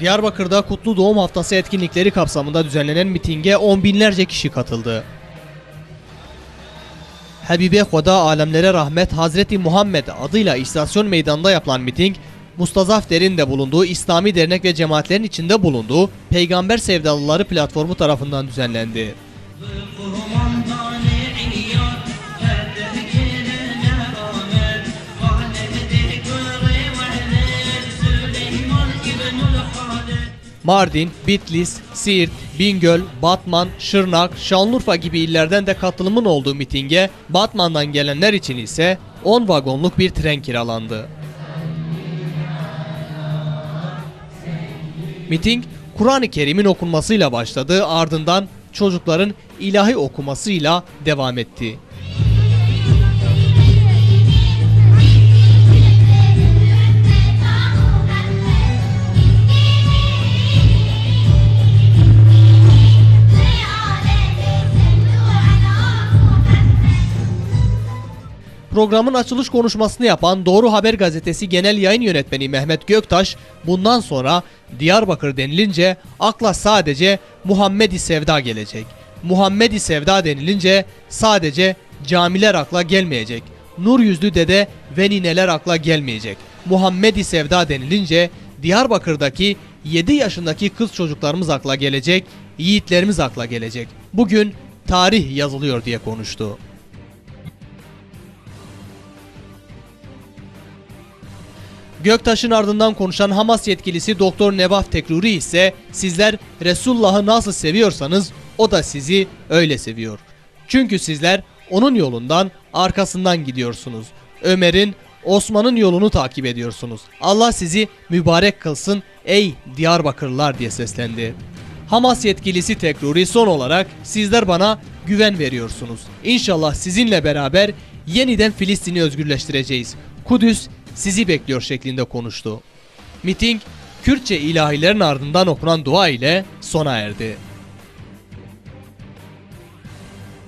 Diyarbakır'da Kutlu Doğum Haftası etkinlikleri kapsamında düzenlenen mitinge on binlerce kişi katıldı. Habibe Hoda Alemlere Rahmet Hazreti Muhammed adıyla istasyon meydanında yapılan miting, Mustazaf Der'in de bulunduğu İslami dernek ve cemaatlerin içinde bulunduğu Peygamber Sevdalıları platformu tarafından düzenlendi. Mardin, Bitlis, Siirt, Bingöl, Batman, Şırnak, Şanlıurfa gibi illerden de katılımın olduğu mitinge Batman'dan gelenler için ise 10 vagonluk bir tren kiralandı. Miting Kur'an-ı Kerim'in okunmasıyla başladı ardından çocukların ilahi okumasıyla devam etti. Programın açılış konuşmasını yapan Doğru Haber Gazetesi Genel Yayın Yönetmeni Mehmet Göktaş, bundan sonra Diyarbakır denilince akla sadece Muhammedi Sevda gelecek. Muhammedi Sevda denilince sadece camiler akla gelmeyecek. Nur yüzlü dede ve nineler akla gelmeyecek. Muhammedi Sevda denilince Diyarbakır'daki 7 yaşındaki kız çocuklarımız akla gelecek, yiğitlerimiz akla gelecek. Bugün tarih yazılıyor diye konuştu. Göktaş'ın ardından konuşan Hamas yetkilisi Doktor Nevaf Tekruri ise sizler Resulullah'ı nasıl seviyorsanız o da sizi öyle seviyor. Çünkü sizler onun yolundan arkasından gidiyorsunuz. Ömer'in, Osman'ın yolunu takip ediyorsunuz. Allah sizi mübarek kılsın ey Diyarbakırlılar diye seslendi. Hamas yetkilisi Tekruri son olarak sizler bana güven veriyorsunuz. İnşallah sizinle beraber yeniden Filistin'i özgürleştireceğiz. Kudüs sizi bekliyor şeklinde konuştu. Miting Kürtçe ilahilerin ardından okunan dua ile sona erdi.